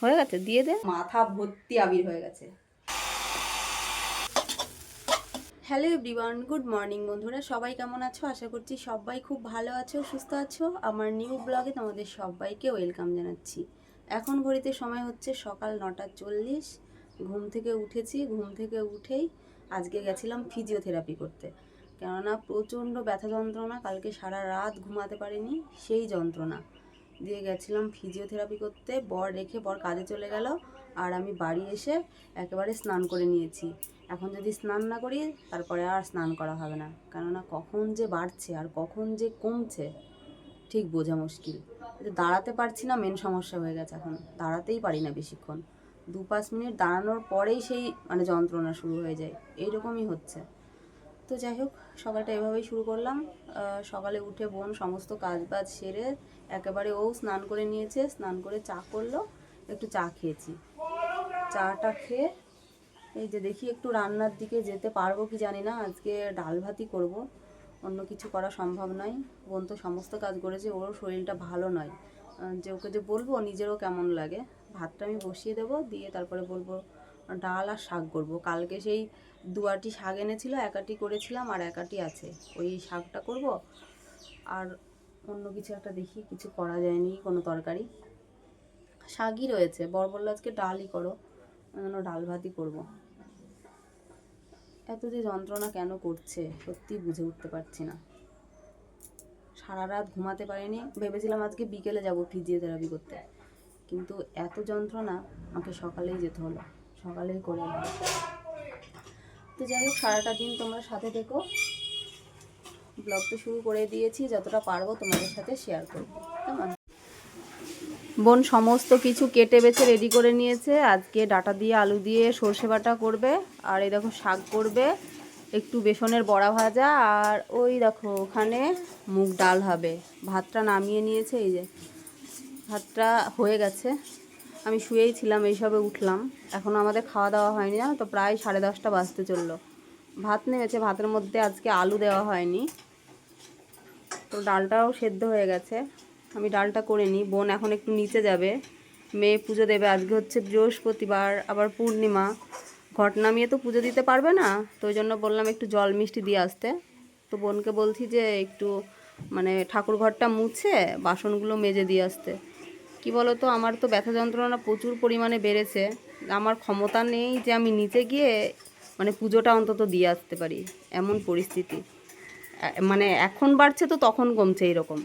হয়ে গেছে দিয়ে দে। মাথা ভর্তি আবির হয়ে গেছে। হ্যালো এভরিওয়ান গুড মর্নিং বন্ধুরা সবাই কেমন আছো? আশা করছি সবাই খুব ভালো আছো সুস্থ আছো। আমার নিউ ব্লগে তোমাদের সবাইকে ওয়েলকাম জানাচ্ছি। এখন ঘড়িতে সময় হচ্ছে সকাল নটা চল্লিশ। ঘুম থেকে উঠেছি ঘুম থেকে উঠেই আজকে গেছিলাম ফিজিওথেরাপি করতে। কেননা প্রচণ্ড ব্যথা যন্ত্রণা কালকে সারা রাত ঘুমাতে পারিনি সেই যন্ত্রণা। দিয়ে গেছিলাম ফিজিওথেরাপি করতে। বর রেখে বর কাজে চলে গেল আর আমি বাড়ি এসে একেবারে স্নান করে নিয়েছি। এখন যদি স্নান না করি, তারপরে আর স্নান করা হবে না। কেননা কখন যে বাড়ছে আর কখন যে কমছে, ঠিক বোঝা মুশকিল। দাঁড়াতে পারছি না মেন সমস্যা হয়ে গেছে এখন। দাঁড়াতেই পারি না বেশিক্ষণ। দু পাঁচ মিনিট দাঁড়ানোর পরেই সেই মানে যন্ত্রণা শুরু হয়ে যায়। এইরকমই হচ্ছে। তো যাই হোক, সকালটা এভাবেই শুরু করলাম। সকালে উঠে বোন সমস্ত কাজ বাজ সেরে একেবারে ও স্নান করে নিয়েছে, স্নান করে চা করল, একটু চা খেয়েছি। চাটা খেয়ে এই যে দেখি একটু রান্নার দিকে যেতে পারব কি জানি না, আজকে ডাল ভাতই করব। অন্য কিছু করা সম্ভব নয়। বোন তো সমস্ত কাজ করেছে, ওর শরীরটা ভালো নয়। যে ওকে যে বলব, নিজেরও কেমন লাগে। ভাতটা আমি বসিয়ে দেবো, দিয়ে তারপরে বলব ডাল আর শাক করব। কালকে সেই দুয়াটি শাক এনেছিল একাটি করেছিলাম আর একাটি আছে। ওই শাকটা করব। আর অন্য কিছু একটা দেখি কিছু করা যায়নি কোনো তরকারি। শাকই রয়েছে। বর আজকে ডালই করো বললাম, ডাল ভাতই করব। এত যে যন্ত্রণা কেন করছে সত্যি বুঝে উঠতে পারছি না। সারা রাত ঘুমাতে পারিনি। ভেবেছিলাম আজকে বিকেলে যাব ফিজিওথেরাপি করতে। কিন্তু এত যন্ত্রণা আমাকে সকালেই যেতে হলো। সকালেই করে এলাম তো যাই হোক, সারাটা দিন তোমরা সাথে থেকো। ব্লগ তো শুরু করে দিয়েছি, যতটা পারব তোমাদের সাথে শেয়ার করব। কেমন? বোন সমস্ত কিছু কেটে বেছে রেডি করে নিয়েছে। আজকে ডাটা দিয়ে আলু দিয়ে সর্ষে বাটা করবে, আর এই দেখো শাক করবে, একটু বেসনের বড়া ভাজা, আর ওই দেখো ওখানে মুগ ডাল হবে। ভাতটা নামিয়ে নিয়েছে, এই যে ভাতটা হয়ে গেছে। আমি শুয়েই ছিলাম, এইসবে উঠলাম। এখনও আমাদের খাওয়া দাওয়া হয়নি জানো তো? প্রায় সাড়ে দশটা বাজতে চলল। ভাত নেমেছে, ভাতের মধ্যে আজকে আলু দেওয়া হয়নি। তো ডালটাও সেদ্ধ হয়ে গেছে। আমি ডালটা করে নিই। বোন এখন একটু নিচে যাবে। মেয়ে পুজো দেবে। আজকে হচ্ছে বৃহস্পতিবার, আবার পূর্ণিমা। ঘট নামিয়ে তো পুজো দিতে পারবে না। তো ওই জন্য বললাম একটু জল মিষ্টি দিয়ে আসতে। তো বোনকে বলছি যে একটু মানে ঠাকুর ঘরটা মুছে বাসনগুলো মেজে দিয়ে আসতে। কি বলো তো আমার তো ব্যথা যন্ত্রণা প্রচুর পরিমাণে বেড়েছে। আমার ক্ষমতা নেই যে আমি নিচে গিয়ে মানে পুজোটা অন্তত দিয়ে আসতে পারি, এমন পরিস্থিতি। মানে এখন বাড়ছে তো তখন কমছে এরকম।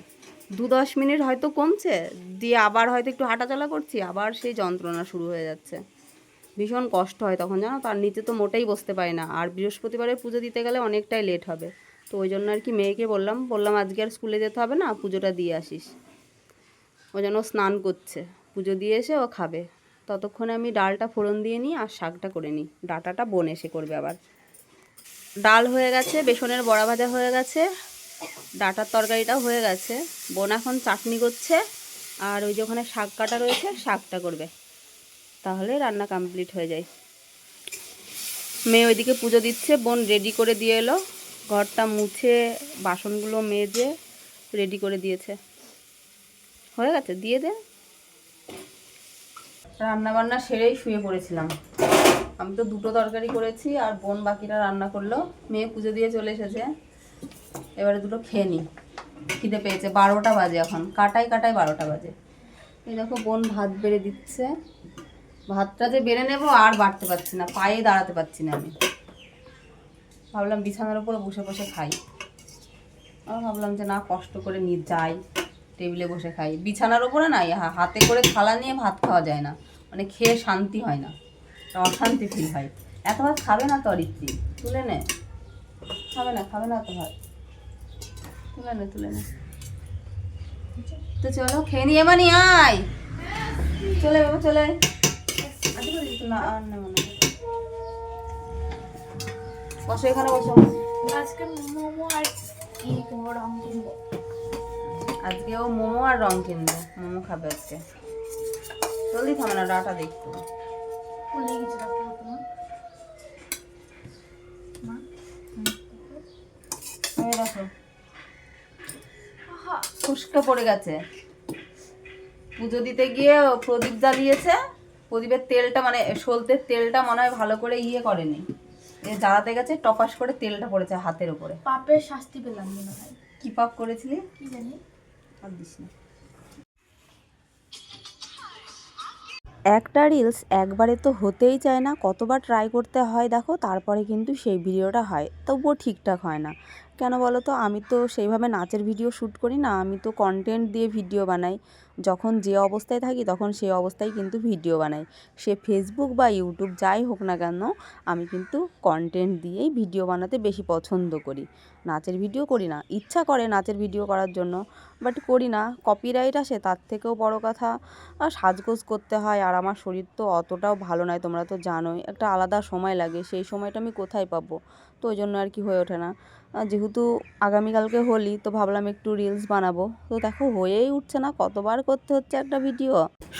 দু দশ মিনিট হয়তো কমছে, দিয়ে আবার হয়তো একটু হাঁটাচলা করছি, আবার সেই যন্ত্রণা শুরু হয়ে যাচ্ছে। ভীষণ কষ্ট হয় তখন জানো তার নিচে তো মোটেই বসতে পারি না। আর বৃহস্পতিবারে পুজো দিতে গেলে অনেকটাই লেট হবে। তো ওই জন্য আর কি মেয়েকে বললাম বললাম আজকে আর স্কুলে যেতে হবে না, পুজোটা দিয়ে আসিস। ও যেন স্নান করছে। পুজো দিয়ে এসে ও খাবে। ততক্ষণে আমি ডালটা ফোড়ন দিয়ে নিই আর শাকটা করে নিই। ডাটাটা বোন এসে করবে আবার। ডাল হয়ে গেছে, বেসনের বড়া ভাজা হয়ে গেছে, ডাটার তরকারিটাও হয়ে গেছে। বোন এখন চাটনি করছে আর ওই যে ওখানে শাক কাটা রয়েছে, শাকটা করবে। তাহলে রান্না কমপ্লিট হয়ে যায়। মেয়ে ওইদিকে পুজো দিচ্ছে, বোন রেডি করে দিয়ে এলো। ঘরটা মুছে, বাসনগুলো মেজে রেডি করে দিয়েছে। হয়ে গেছে, দিয়ে দে। রান্না বান্না সেরেই শুয়ে পড়েছিলাম। আমি তো দুটো তরকারি করেছি আর বোন বাকিটা রান্না করল। মেয়ে পুজো দিয়ে চলে এসেছে। এবারে দুটো খেয়ে নিই খিদে পেয়েছে। বারোটা বাজে এখন। কাটাই কাটাই বারোটা বাজে। এই দেখো, বোন ভাত বেড়ে দিচ্ছে। ভাতটা যে বেড়ে নেব আর বাড়তে পারছি না। পায়ে দাঁড়াতে পারছি না আমি। ভাবলাম বিছানার উপরে বসে বসে খাই। আর ভাবলাম যে না, কষ্ট করে নিয়ে যাই। টেবিলে বসে খাই। বিছানার ওপরে না হাতে করে থালা নিয়ে ভাত খাওয়া যায় না। মানে খেয়ে শান্তি হয় না। অশান্তি ফিল হয়। এত ভাত খাবে না তো অরিত্রি তুলে নে। খাবে না খাবে না তো ভাত। তুলে নে তুলে নে। তো চলো, খেয়ে নিয়ে মানি আয়। চলে বাবা চলে। না না। বসো এখানে বসো। আজকে মোমো আর কি রং কিনবো। আজকে ও মোমো আর রং কিনবে মোমো খাবে আজকে। জলদি খাবে না ডাটা দেখতো। ফুসকা পড়ে গেছে। পুজো দিতে গিয়ে প্রদীপ জ্বালিয়েছে। প্রদীপের তেলটা মানে সলতের তেলটা মনে হয় ভালো করে ইয়ে করেনি। এ জ্বালাতে গেছে টপাস করে তেলটা পড়েছে হাতের উপরে। পাপের শাস্তি পেলাম মনে হয় কি পাপ করেছিলি? কি জানি? একটা রিলস একবারে তো হতেই চায় না, কতবার ট্রাই করতে হয় দেখো, তারপরে কিন্তু সেই ভিডিওটা হয়, তবুও ঠিকঠাক হয় না। কেন বলো তো আমি তো সেইভাবে নাচের ভিডিও শ্যুট করি না, আমি তো কন্টেন্ট দিয়ে ভিডিও বানাই। যখন যে অবস্থায় থাকি তখন সেই অবস্থায় কিন্তু ভিডিও বানাই। সে ফেসবুক বা ইউটিউব যাই হোক না কেন, আমি কিন্তু কন্টেন্ট দিয়েই ভিডিও বানাতে বেশি পছন্দ করি। নাচের ভিডিও করি না। ইচ্ছা করে নাচের ভিডিও করার জন্য বাট করি না। কপিরাইট আসে, তার থেকেও বড় কথা। সাজগোজ করতে হয়, আর আমার শরীর তো অতটাও ভালো নয়, তোমরা তো জানোই। একটা আলাদা সময় লাগে, সেই সময়টা আমি কোথায় পাবো? তো ওই জন্য আর কি হয়ে ওঠে না। যেহেতু আগামীকালকে হোলি, তো ভাবলাম একটু রিলস বানাবো। তো দেখো, হয়েই উঠছে না, কতবার করতে হচ্ছে একটা ভিডিও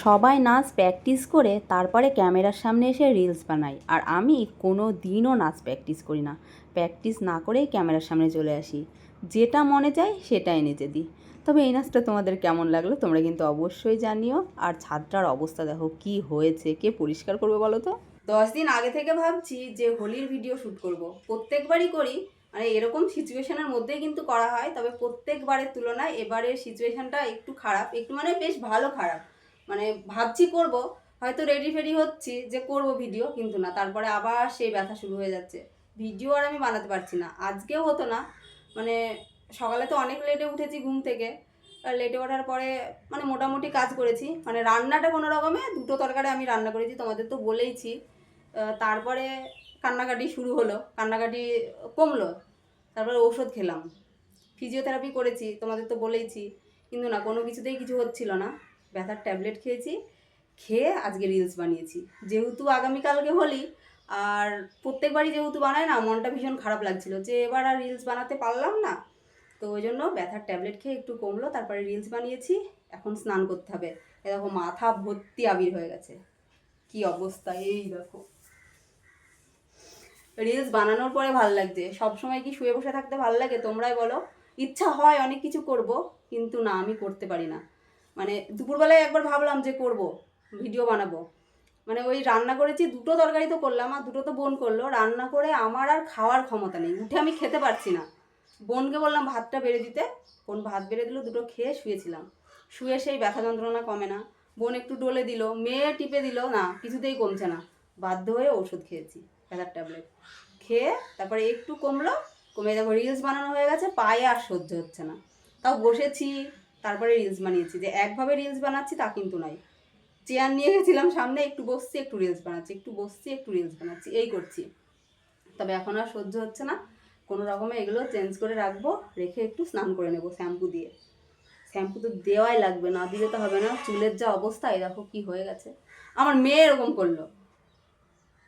সবাই নাচ প্র্যাকটিস করে, তারপরে ক্যামেরার সামনে এসে রিলস বানাই। আর আমি কোনো দিনও নাচ প্র্যাকটিস করি না। প্র্যাকটিস না করেই ক্যামেরার সামনে চলে আসি। যেটা মনে চায় সেটাই নেচে দিই। তবে এই নাচটা তোমাদের কেমন লাগল, তোমরা কিন্তু অবশ্যই জানিও। আর ছাদটার অবস্থা দেখো, কি হয়েছে, কে পরিষ্কার করবে বলো তো? দশ দিন আগে থেকে ভাবছি যে হোলির ভিডিও শ্যুট করব। প্রত্যেকবারই করি মানে এরকম সিচুয়েশনের মধ্যেই কিন্তু করা হয়, তবে প্রত্যেকবারের তুলনায় এবারের সিচুয়েশনটা একটু খারাপ, একটু মানে বেশ ভালো খারাপ। মানে ভাবছি করব, হয়তো রেডি ফেডি হচ্ছি যে করব ভিডিও কিন্তু না, তারপরে আবার সেই ব্যথা শুরু হয়ে যাচ্ছে। ভিডিও আর আমি বানাতে পারছি না, আজকেও হতো না। মানে সকালে তো অনেক লেটে উঠেছি ঘুম থেকে লেটে ওঠার পরে মানে মোটামুটি কাজ করেছি। মানে রান্নাটা কোনো রকমে দুটো তরকারি আমি রান্না করেছি, তোমাদের তো বলেইছি। তারপরে কান্নাকাটি শুরু হলো, কান্নাকাটি কমলো, তারপরে ঔষধ খেলাম। ফিজিওথেরাপি করেছি, তোমাদের তো বলেইছি। কিন্তু না, কোনো কিছুতেই কিছু হচ্ছিল না। ব্যথার ট্যাবলেট খেয়েছি, খেয়ে আজকে রিলস বানিয়েছি। যেহেতু আগামীকালকে হলি, আর প্রত্যেকবারই যেহেতু বানাই না, মনটা ভীষণ খারাপ লাগছিল। যে এবার আর রিলস বানাতে পারলাম না, তো ওই জন্য ব্যথার ট্যাবলেট খেয়ে একটু কমলো, তারপরে রিলস বানিয়েছি, এখন স্নান করতে হবে। এরকম মাথা ভর্তি আবির হয়ে গেছে। কি অবস্থা, এই দেখো। রিলস বানানোর পরে ভালো লাগছে। সব সময় কি শুয়ে বসে থাকতে ভালো লাগে? তোমরাই বলো। ইচ্ছা হয় অনেক কিছু করব, কিন্তু না, আমি করতে পারি না। মানে দুপুরবেলায় একবার ভাবলাম যে করব ভিডিও বানাবো। মানে ওই রান্না করেছি, দুটো তরকারি তো করলাম, আর দুটো তো বোন করল। রান্না করে আমার আর খাওয়ার ক্ষমতা নেই। উঠে আমি খেতে পারছি না। বোনকে বললাম, ভাতটা বেড়ে দিতে। বোন ভাত বেড়ে দিল, দুটো খেয়ে শুয়েছিলাম। শুয়ে সেই ব্যথা যন্ত্রণা কমে না। বোন একটু ডলে দিল, মেয়ে টিপে দিল, না, কিছুতেই কমছে না। বাধ্য হয়ে ওষুধ খেয়েছি। ব্যথার ট্যাবলেট। খেয়ে তারপরে একটু কমলো, কমে দেখো রিলস বানানো হয়ে গেছে, পায়ে আর সহ্য হচ্ছে না। তাও বসেছি, তারপরে রিলস বানিয়েছি। যে একভাবে রিলস বানাচ্ছি তা কিন্তু নয়। চেয়ার নিয়ে গেছিলাম সামনে, একটু বসছি, একটু রিলস বানাচ্ছি, একটু বসছি, একটু রিলস বানাচ্ছি, এই করছি। তবে এখন আর সহ্য হচ্ছে না। কোনো রকমে এগুলো চেঞ্জ করে রাখব, রেখে একটু স্নান করে নেব শ্যাম্পু দিয়ে। শ্যাম্পু তো দেওয়াই লাগবে, না দিলে তো হবে না। চুলের যা অবস্থা, এই দেখো কি হয়ে গেছে। আমার মেয়ে এরকম করল।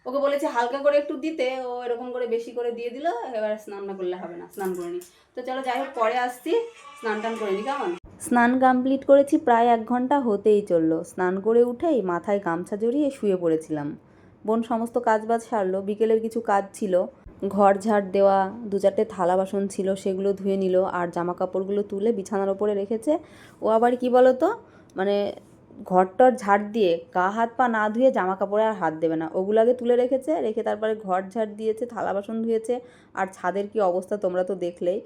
ওকে বলেছে হালকা করে একটু দিতে, ও এরকম করে বেশি করে দিয়ে দিল, এবার স্নান না করলে হবে না, স্নান করে নি। তো চলো যাই হোক, পরে আসছি, স্নান টান করে নি, কেমন? স্নান কমপ্লিট করেছি প্রায় এক ঘণ্টা হতেই চলল। স্নান করে উঠেই মাথায় গামছা জড়িয়ে শুয়ে পড়েছিলাম। বোন সমস্ত কাজ বাজ সারলো, বিকেলের কিছু কাজ ছিল। ঘর ঝাড় দেওয়া, দু চারটে থালা বাসন ছিল, সেগুলো ধুয়ে নিল, আর জামা কাপড়গুলো তুলে বিছানার ওপরে রেখেছে। ও আবার কি বলো তো মানে ঘরটর ঝাড় দিয়ে গা হাত পা না ধুয়ে জামা কাপড়ে আর হাত দেবে না। ওগুলো আগে তুলে রেখেছে, রেখে তারপরে ঘর ঝাড় দিয়েছে, থালা বাসন ধুয়েছে, আর ছাদের কি অবস্থা তোমরা তো দেখলেই।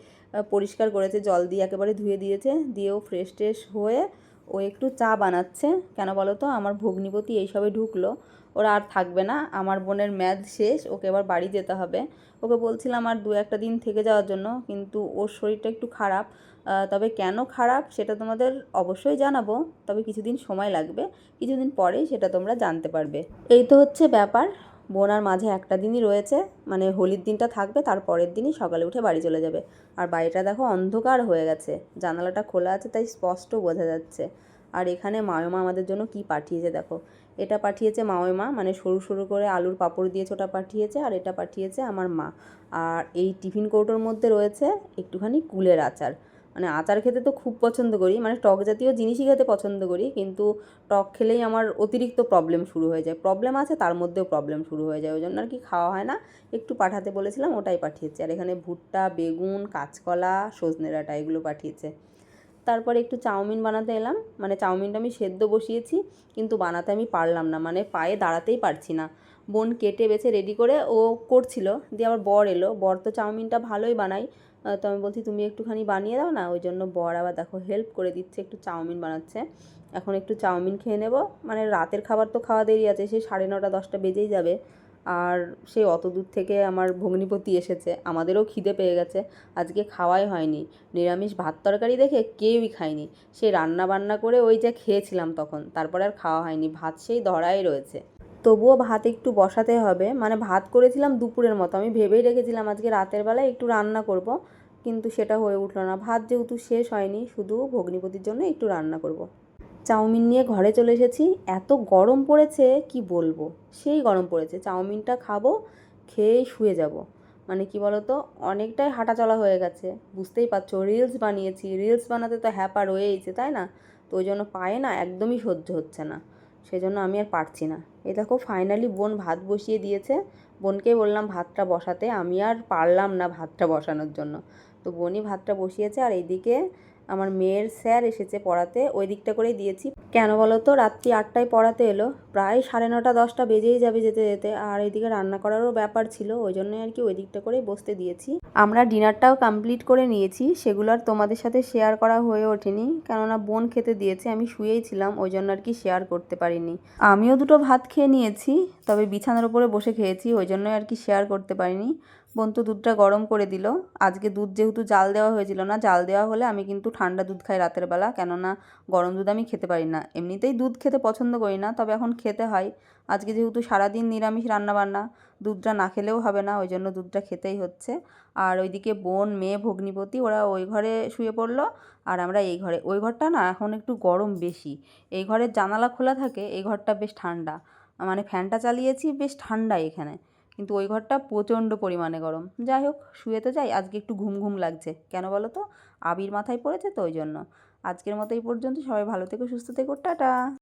পরিষ্কার করেছে, জল দিয়ে একেবারে ধুয়ে দিয়েছে, দিয়েও ফ্রেশ ট্রেশ হয়ে ও একটু চা বানাচ্ছে। কেন বলো তো? আমার ভগ্নিপতি এইসবে ঢুকলো, ওরা আর থাকবে না, আমার বোনের ম্যাথ শেষ, ওকে এবার বাড়ি যেতে হবে। ওকে বলছিলাম আর দু একটা দিন থেকে যাওয়ার জন্য, কিন্তু ওর শরীরটা একটু খারাপ তবে কেন খারাপ সেটা তোমাদের অবশ্যই জানাব, তবে কিছুদিন সময় লাগবে, কিছুদিন পরেই সেটা তোমরা জানতে পারবে। এই তো হচ্ছে ব্যাপার, বোন আর মাঝে একটা দিনই রয়েছে মানে হোলির দিনটা থাকবে, তার পরের দিনই সকালে উঠে বাড়ি চলে যাবে। আর বাড়িটা দেখো অন্ধকার হয়ে গেছে, জানালাটা খোলা আছে তাই স্পষ্ট বোঝা যাচ্ছে। আর এখানে মায়মা আমাদের জন্য কি পাঠিয়েছে দেখো, এটা পাঠিয়েছে মাওয়মা মানে সরু সরু করে আলুর পাঁপড় দিয়েছে ওটা পাঠিয়েছে, আর এটা পাঠিয়েছে আমার মা। আর এই টিফিন কৌটোর মধ্যে রয়েছে একটুখানি কুলের আচার। মানে আচার খেতে তো খুব পছন্দ করি মানে টক জাতীয় জিনিসই খেতে পছন্দ করি, কিন্তু টক খেলেই আমার অতিরিক্ত প্রবলেম শুরু হয়ে যায়। প্রবলেম আছে, তার মধ্যেও প্রবলেম শুরু হয়ে যায় ওই জন্য আর কি খাওয়া হয় না। একটু পাঠাতে বলেছিলাম, ওটাই পাঠিয়েছে। আর এখানে ভুট্টা, বেগুন, কাঁচকলা, সজনে ডাঁটা এগুলো পাঠিয়েছে। তারপরে একটু চাউমিন বানাতে এলাম মানে চাউমিনটা আমি সেদ্ধ বসিয়েছি, কিন্তু বানাতে আমি পারলাম না মানে পায়ে দাঁড়াতেই পারছি না। বোন কেটে বেছে রেডি করে ও করছিল, দিয়ে আবার বর এলো। বর তো চাউমিনটা ভালোই বানায় তো আমি বলছি, তুমি একটুখানি বানিয়ে দাও না? ওই জন্য বর আবার দেখো হেল্প করে দিচ্ছে, একটু চাউমিন বানাচ্ছে। এখন একটু চাউমিন খেয়ে নেব। মানে রাতের খাবার তো খাওয়া দেরি আছে সেই সাড়ে নটা, দশটা বেজেই যাবে। আর সেই অত দূর থেকে আমার ভগ্নিপতি এসেছে। আমাদেরও খিদে পেয়ে গেছে। আজকে খাওয়াই হয়নি। নিরামিষ ভাত তরকারি দেখে কেউই খায়নি। সেই রান্না বান্না করে ওই যে খেয়েছিলাম তখন, তারপরে আর খাওয়া হয়নি। ভাত সেই ধরাই রয়েছে। তবুও ভাত একটু বসাতে হবে। মানে ভাত করেছিলাম দুপুরের মতো। আমি ভেবেই রেখেছিলাম আজকে রাতের বেলায় একটু রান্না করব, কিন্তু সেটা হয়ে উঠল না। ভাত যেহেতু শেষ হয়নি, শুধু ভগ্নিপতির জন্য একটু রান্না করব। চাউমিন নিয়ে ঘরে চলে এসেছি। এত গরম পড়েছে, কি বলব? সেই গরম পড়েছে। চাউমিনটা খাব, খেয়েই শুয়ে যাব। মানে কি বলতো? অনেকটাই হাঁটা চলা হয়ে গেছে। বুঝতেই পারছ রিলস বানিয়েছি। রিলস বানাতে তো হ্যাপা রয়েইছে, তাই না? তো ওই জন্য পায়ে না একদমই সহ্য হচ্ছে না। সেই জন্য আমি আর পারছি না। এ দেখো ফাইনালি বোন ভাত বসিয়ে দিয়েছে। বোনকে বললাম, ভাতটা বসাতে। আমি আর পারলাম না ভাতটা বসানোর জন্য। তো বোনই ভাতটা বসিয়েছে আর এইদিকে আমার মেয়ের স্যার এসেছে পড়াতে, ওই দিকটা করেই দিয়েছি। কেন বলো তো, রাত্রি আটটায় পড়াতে এলো। প্রায় সাড়ে নটা, দশটা বেজেই যাবে যেতে যেতে, আর এইদিকে রান্না করারও ব্যাপার ছিল, ওই জন্যই আর কি ওই দিকটা করেই বসতে দিয়েছি। আমরা ডিনারটাও কমপ্লিট করে নিয়েছি, সেগুলো আর তোমাদের সাথে শেয়ার করা হয়ে ওঠেনি, কেননা বোন খেতে দিয়েছে, আমি শুয়েই ছিলাম, ওই জন্য আর কি শেয়ার করতে পারিনি। আমিও দুটো ভাত খেয়ে নিয়েছি, তবে বিছানার উপরে বসে খেয়েছি, ওই জন্যই আর কি শেয়ার করতে পারিনি। বোন তো দুধটা গরম করে দিল। আজকে দুধ যেহেতু জাল দেওয়া হয়েছিল না, জাল দেওয়া হলে আমি কিন্তু ঠান্ডা দুধ খাই রাতের বেলা, কেননা গরম দুধ আমি খেতে পারি না। এমনিতেই দুধ খেতে পছন্দ করি না, তবে এখন খেতে হয়। আজকে যেহেতু সারাদিন নিরামিষ রান্নাবান্না, দুধটা না খেলেও হবে না, ওই জন্য দুধটা খেতেই হচ্ছে। আর ওইদিকে বোন, মেয়ে, ভগ্নিপতি, ওরা ওই ঘরে শুয়ে পড়ল, আর আমরা এই ঘরে। ওই ঘরটা না এখন একটু গরম বেশি। এই ঘরের জানালা খোলা থাকে, এই ঘরটা বেশ ঠান্ডা। মানে ফ্যানটা চালিয়েছি, বেশ ঠান্ডা এখানে। কিন্তু ওই ঘরটা প্রচণ্ড পরিমাণে গরম। যাই হোক, শুয়ে তো যাই, আজকে একটু ঘুম ঘুম লাগছে। কেন বলো তো? আবির মাথায় পড়েছে তো ওই জন্য। আজকের মতো এই পর্যন্ত। সবাই ভালো থেকো, সুস্থ থেকো। টাটা!